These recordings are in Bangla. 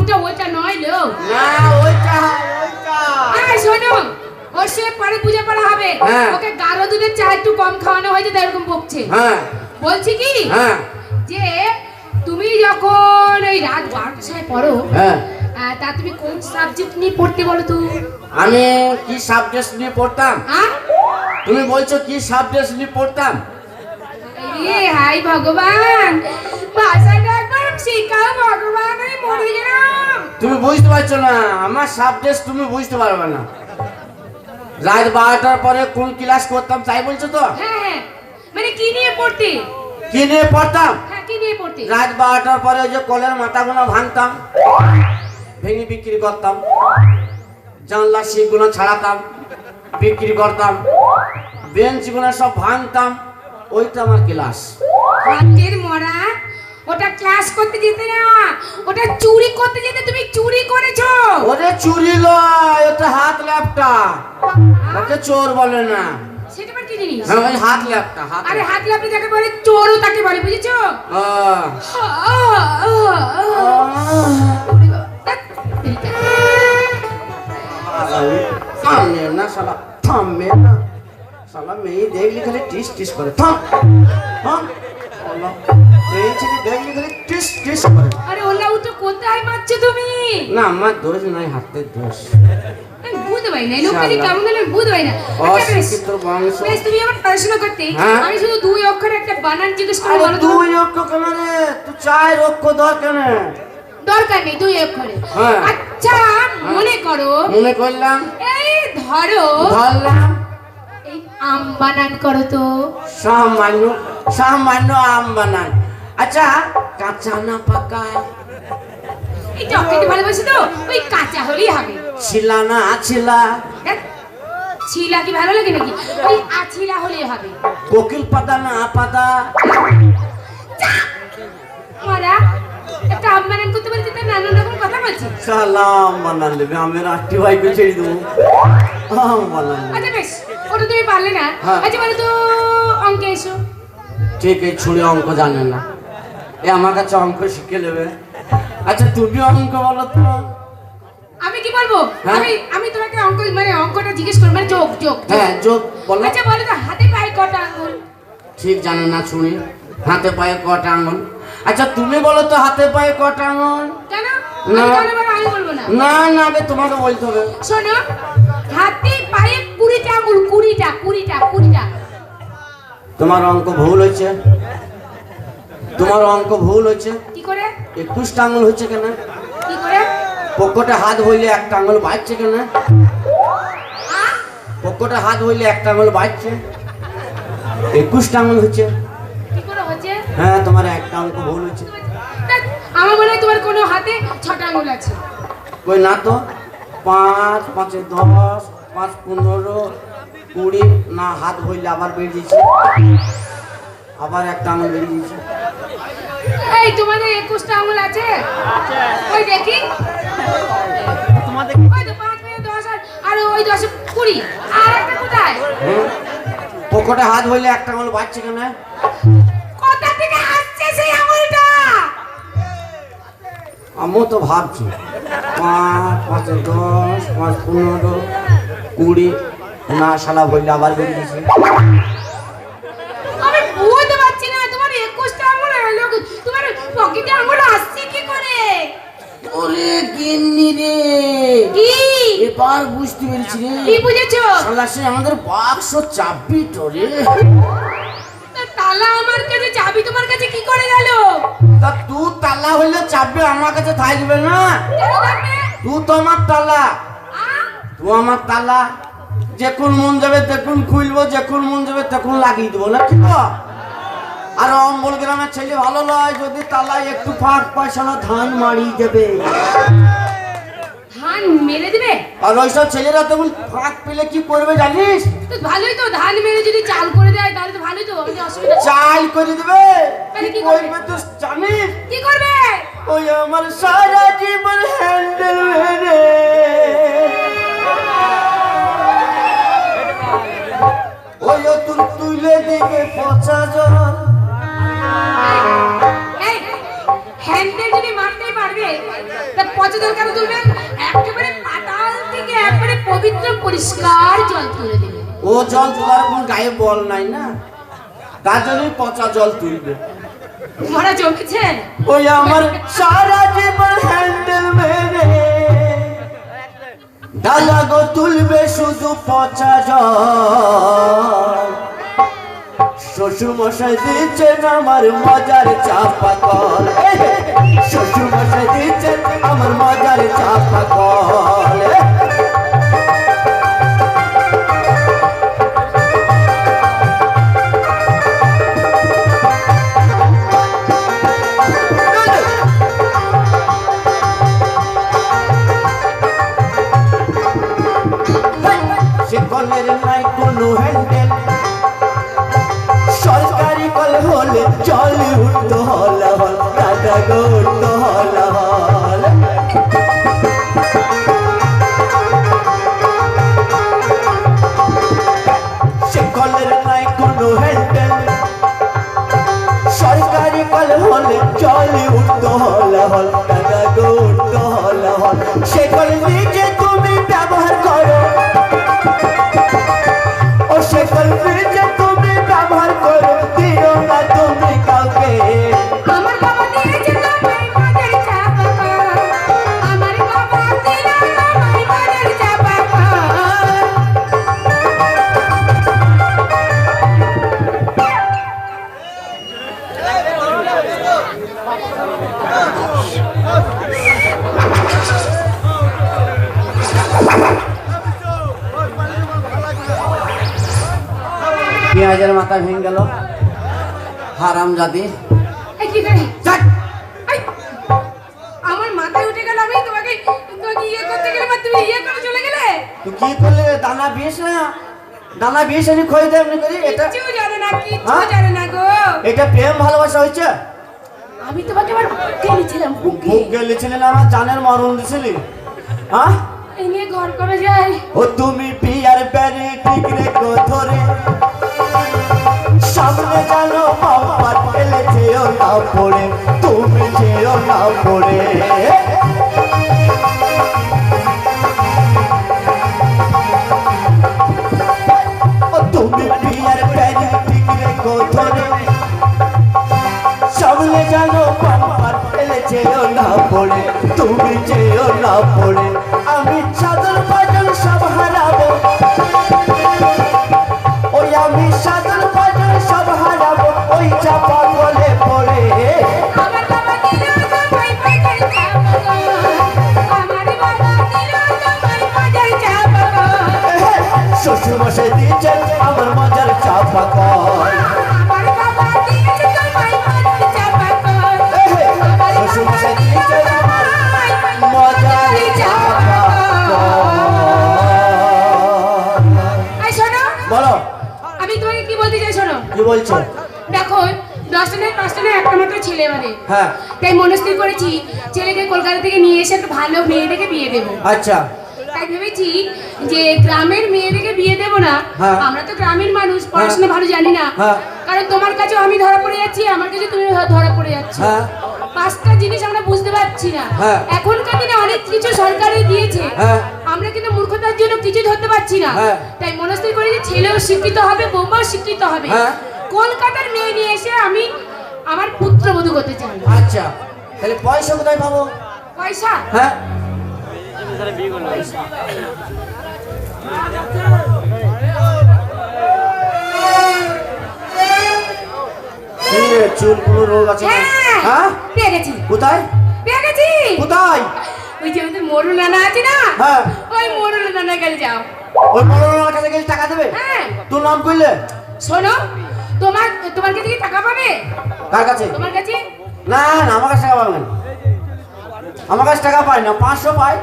মুখটা ওইটা নয় লো। না ওইটা ওইটা। আরে শোনো ওর সে পরে পূজা করা হবে। হ্যাঁ। ওকে গাঢ় দুধের চা একটু কম খাওয়ানো হয়েছে তাই এরকম বকছে। হ্যাঁ। বলছি কি? হ্যাঁ। যে তুমি যখন ওই রাত বারোটায় পড়ো হ্যাঁ। তা তুমি কোন সাবজেক্ট নিয়ে পড়তে বলো তো? আমি কি সাবজেক্ট নিয়ে পড়তাম? হ্যাঁ তুমি বলছো কি সাবজেক্ট নিয়ে পড়তাম? এ হাই ভগবান ভাষাটা তুমি বুঝতে পারছ না আমার সাবজেক্ট তুমি বুঝতে পারবে না। রাত বারোটার পরে কোন ক্লাস করতাম তাই বলছো তো? হ্যাঁ হ্যাঁ। মানে কি নিয়ে পড়তে? কি নিয়ে পড়তাম? হ্যাঁ রাত বারোটার পরে যে কলের মাথাগুলো ভাঙতাম ভেঙে বিক্রি করতাম জানলা শিখগুলো ছাড়াতাম বিক্রি করতাম বেঞ্চগুলো সব ভাঙতাম ওইটা আমার ক্লাস মরা ওটা ক্লাস করতে যেতে না। ওটা চুরি করতে যেতে তুমি চুরি করেছ। ওরে চুরি লয় ওটা হাত ল্যাপটা। ওকে চোর বলে না। সেটা আবার কি জিনিস? হ্যাঁ ওই হাত ল্যাপটা হাত আরে হাত লাপড়ে যাকে বলে চোরও তাকে বলে বুঝেছ। থামবে না শালা থামবে না। শালা মেয়ে দেখলি খালি টিস টিস করে থাম থাম। শালা, মেয়ে ছেলে দেখলি খালি টিস টিস করে। আরে ওলা উঠো কোথায় মারছো তুমি? না আমার দোষ নাই হাতের দোষ। আমি বুঝতে পারি না এই লোকটাকে শালা। কেমন গেলে বুঝতে পারি না। আচ্ছা বেশ। তুমি আমার পড়াশোনা করতে। হ্যাঁ। আমি শুধু দুই অক্ষরে একটা বানান জিজ্ঞেস করে বলো দুই অক্ষ কেন রে? তুই চার কেন দরকার নেই দুই অক্ষরে। হ্যাঁ। আচ্ছা মনে করো। মনে করলাম। এই ধরো। ধরলাম। এই আম বানান করো তো। সামান্য সামান্য আম বানান। আচ্ছা কাঁচা না পাকা? এই চকলেট ভালোবাসি তো ওই কাঁচা হলেই হবে। ছিলা না আছিলা দেখ, ছিলা কি ভালো লাগে নাকি? ওই আছিলা হলেই হবে। কোকিল পাতা না পাতা? মারা একটা আম বানান করতে পারছি তার নানান রকম কথা বলছি। সালাম বানান নেবে আমি রাত্রি ভাইকে ছেড়ে দেবো। আচ্ছা বেশ ওটা তুমি পারলে না। হ্যাঁ। আচ্ছা বলো তো অঙ্কে এসো। ঠিক এই ছুড়ে অঙ্ক জানে না? এ আমার কাছে অঙ্ক শিখে নেবে। আচ্ছা তুমি অঙ্ক বলো তো। আমি কি বলব? হ্যাঁ। আমি আমি তোমাকে অঙ্ক মানে অঙ্কটা জিজ্ঞেস করব মানে যোগ যোগ। হ্যাঁ যোগ বলো। আচ্ছা বলো তো হাতে পায়ে কটা আঙ্গুল? ঠিক জানো না শুনি। হাতে পায়ে কটা আঙুল আচ্ছা তুমি বলো তো হাতে পায়ে কটা আঙুল কেন? না। আমি বলব না। না না আগে তোমাকে বলতে হবে। শোনো হাতে পায়ে কুড়িটা আঙ্গুল কুড়িটা কুড়িটা কুড়িটা। তোমার অঙ্ক ভুল হয়েছে। তোমার অঙ্ক ভুল হয়েছে। কি করে? একুশটা আঙুল হচ্ছে কেন? কি করে? পকেটে হাত হইলে একটা আঙুল বাজছে কেন? পকেটে হাত হইলে একটা আঙুল বাজছে। একুশটা আঙুল হচ্ছে কি করে হচ্ছে হ্যাঁ তোমার একটা অঙ্ক ভুল হচ্ছে আমার মনে হয় তোমার কোনো হাতে ছটা আঙ্গুল আছে। কই না তো? পাঁচ পাঁচে দশ পাঁচ পনেরো কুড়ি না হাত হইলে আবার বেরিয়েছে। আবার একটা আঙুল বেরিয়েছে এই তোমাদের একুশটা আঙ্গুল আছে? ওই দেখি। তোমাদের ওই তো পাঁচ মিনিট দশ আর ওই দশে কুড়ি। আর একটা কোথায়? পকেটে হাত হইলে একটা আঙুল বাজছে কেন কোথা থেকে আসছে সেই আঙ্গুলটা আমিও তো ভাবছি। পাঁচ পাঁচে দশ পাঁচ পনেরো কুড়ি। না শালা বললে আবার বেরিয়েছে আমি বুঝতে পারছি না তোমার একুশটা আঙ্গুল এলো তোমার পকেটে আঙ্গুল আসছে কি করে ওরে গিন্নি রে। কি? এবার বুঝতে পেরেছি কি বুঝেছ? শালা আমাদের বাক্স চাপি তো রে তা তালা আমার কাছে চাবি তোমার কাছে কি করে গেল? তা তুই তালা হইলে চাপবে আমার কাছে থাকবে না। তুই তো আমার তালা? তুই আমার তালা। যখন মন যাবে তখন খুলবো যখন মন যাবে তখন লাগিয়ে দেবো না কি তো? আর অম্বল গ্রামের ছেলে ভালো নয় যদি তালায় একটু ফাঁক পয়সা না ধান মারিয়ে দেবে। ধান মেরে দিবে? আর ওইসব ছেলেরা তখন ফাঁক পেলে কি করবে জানিস? তো ভালোই তো ধান মেরে যদি চাল করে দেয় তাহলে তো ভালোই তো আমাদের অসুবিধা। চাল করে দেবে? কি করবে? তো জানিস? কি করবে? ওই আমার সারা জীবন হ্যান্ডেল মেরে। ওই তুই তুলে দিবে পচা জল। হ্যান্ডেল যদি মারতেই পারবে তা পচা কেন তুলবেন একেবারে পাতাল থেকে একবারে পবিত্র পরিষ্কার জল তুলে দেবেন ও জল তোলার কোন গায়ে বল নাই না? তার পচা জল তুলবে। মরা জমেছেন ওই আমার সারা জীবন হ্যান্ডেল মেরে। ডালা গো তুলবে শুধু পচা জল। শ্বশুর মশাই দিচ্ছেন আমার মজার চাপা কল শ্বশুরমশাই দিচ্ছেন আমার মজার চাপা কল সে কল নিজে তুমি ব্যবহার করো। ও সে কলমি নিজে পেঁয়াজের মাথা ভেঙে গেল। হারাম জাতি। কি আমার মাথায় উঠে গেল আমি তোমাকে তোমাকে ইয়ে করতে তুমি ইয়ে করে চলে গেলে? তুই কি করলে? দানা বিয়েস না? দানা বিয়েস আমি খই করি এটা কিচ্ছু জানে না কিচ্ছু হ্যাঁ? জানে না গো। এটা প্রেম ভালোবাসা হয়েছে? আমি তোমাকে আবার বুকে বুকে বুক গেলেছিলি আমার জানের মরণ দিছিলি। হ্যাঁ? এই নিয়ে ঘর করে যাই ও তুমি পিয়ার প্যারে ঠিক রেখো ধরে। সামনে জানো বাবার ফেলে যেও না পড়ে, তুমি যেও না পড়ে। তুমি পিয়ার প্যারে সামনে জানো বাবার ফেলে যেও না পড়ে, তুমি যেও না পড়ে। ছেলে মানে হ্যাঁ তাই মনস্থির করেছি ছেলেকে কলকাতা থেকে নিয়ে এসে একটা ভালো মেয়ে দেখে বিয়ে দেবো আচ্ছা তাই ভেবেছি যে গ্রামের মেয়ে দেখে বিয়ে দেবো না হ্যাঁ। আমরা তো গ্রামের মানুষ পড়াশোনা ভালো জানি না হ্যাঁ। কারণ তোমার কাছেও আমি ধরা পড়ে যাচ্ছি আমার কাছে তুমি ধরা পড়ে যাচ্ছ হ্যাঁ পাঁচটা জিনিস আমরা বুঝতে পারছি না হ্যাঁ। এখনকার দিনে অনেক কিছু সরকারই দিয়েছে হ্যাঁ। আমরা কিন্তু মূর্খতার জন্য কিছু ধরতে পারছি না হ্যাঁ। তাই মনস্থির করি যে ছেলেও শিক্ষিত হবে বৌমাও শিক্ষিত হবে হ্যাঁ। কলকাতার মেয়ে নিয়ে এসে আমি আমার পুত্র পুত্রবধূ করতে চাই। আচ্ছা তাহলে পয়সা কোথায় পাবো? পয়সা? হ্যাঁ? চুল রোগ আছে হ্যাঁ হ্যাঁ? পেয়ে গেছি। কোথায়? পেয়ে গেছি। কোথায়? ওই যে আমাদের মরু নানা আছে না? হ্যাঁ। ওই নানা গেলে যাও। ওই মনোরমার কাছে গেলে টাকা দেবে? হ্যাঁ। তোর নাম করলে শোনো তোমার তোমার কাছে কি টাকা পাবে? কার কাছে? না না আমার কাছে টাকা পাবেন আমার কাছে টাকা পাই না পাঁচশো পাই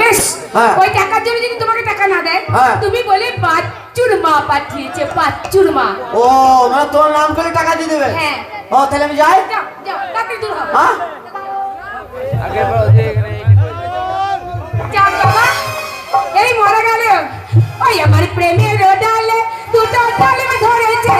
বেশ হ্যাঁ। ওই টাকার জন্য যদি তোমাকে টাকা না দেয় হ্যাঁ। তুমি বলে বাচ্চুর মা পাঠিয়েছে বাচ্চুর মা। ও মানে তোর নাম করে টাকা দিয়ে দেবে? হ্যাঁ। ও তাহলে আমি যাই। যাও যাও তাড়াতাড়ি দূর হও। হ্যাঁ। যাও বাবা। এই মরে গেল ওই আমার প্রেমের ডালে দুটো ডালে ধরেছে।